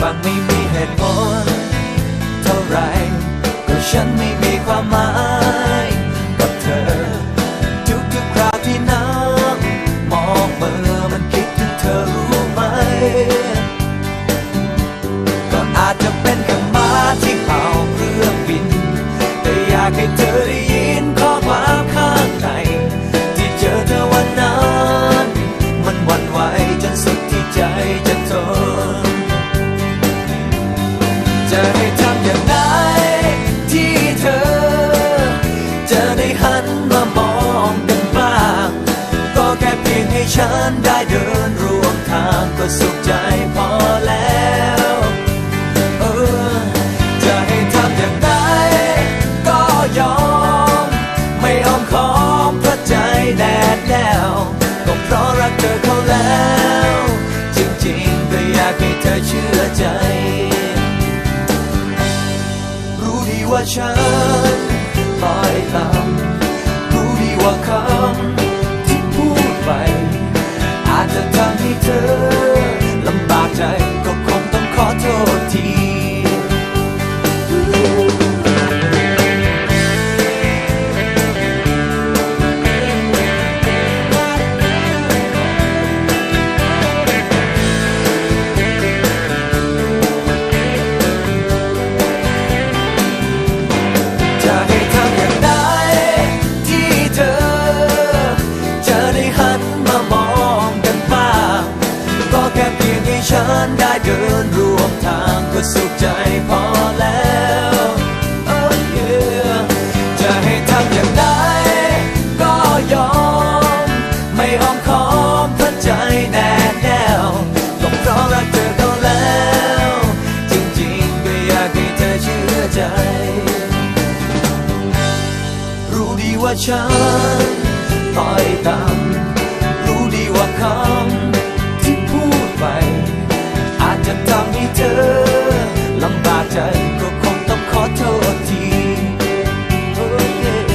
บางไม่มีเหตุผลเท่าไรก็ฉันไม่มีความหมายกับเธอ ทุกๆคราวที่น้ำมองเมื่อมันคิดถึงเธอรู้ไหม ก็อาจจะเป็น ฉันได้เดินร่วมทางก็สุขใจพอแล้วเออจะให้ทำอย่างไรก็ยอม ไม่อ้อมค้อมเพราะใจแน่แน่วก็เพราะรักเธอเขาแล้ว จริงๆก็อยากให้เธอเชื่อใจ รู้ดีว่าฉันปล่อยตามรู้ดีว่าคำ เพียงให้ฉันได้เดินร่ ว่าฉันต่อยต่ำรู้ดีว่าคำที่พูดไป อาจจะทำให้เธอลำบากใจก็คงต้องขอโทษที Oh yeah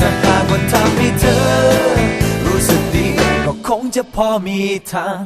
ถ้าหากว่าทำให้เธอ รู้สึกดีก็คงจะพอมีทาง